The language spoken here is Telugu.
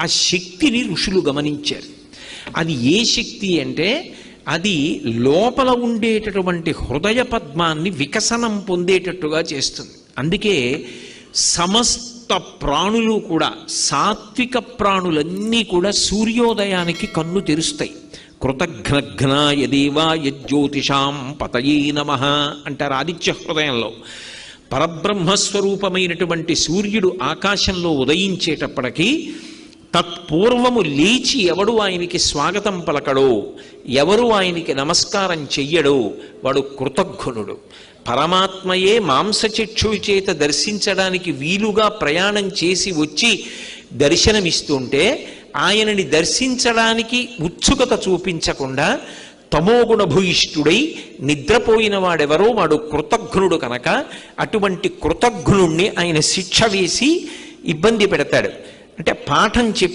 ఆ శక్తిని ఋషులు గమనించారు. అది ఏ శక్తి అంటే అది లోపల ఉండేటటువంటి హృదయ పద్మాన్ని వికసనం పొందేటట్టుగా చేస్తుంది. అందుకే సమస్త ప్రాణులు కూడా సాత్విక ప్రాణులన్నీ కూడా సూర్యోదయానికి కన్ను తెరుస్తాయి. కృతఘ్నఘ్నాయ దేవాయ జ్యోతిషాం పతయే నమ అంటారు ఆదిత్య హృదయంలో. పరబ్రహ్మస్వరూపమైనటువంటి సూర్యుడు ఆకాశంలో ఉదయించేటప్పటికీ తత్పూర్వము లేచి ఎవడు ఆయనకి స్వాగతం పలకడో ఎవరు ఆయనకి నమస్కారం చెయ్యడో వాడు కృతజ్ఞునుడు పరమాత్మయే మాంసచక్షుడి చేత దర్శించడానికి వీలుగా ప్రయాణం చేసి వచ్చి దర్శనమిస్తుంటే ఆయనని దర్శించడానికి ఉత్సుకత చూపించకుండా తమోగుణభూయిష్ఠుడై నిద్రపోయిన వాడెవరో వాడు కృతజ్ఞుడు కనుక అటువంటి కృతజ్ఞుణ్ణి ఆయన శిక్ష వేసి ఇబ్బంది పెడతాడు. అంటే పాఠం చెప్పి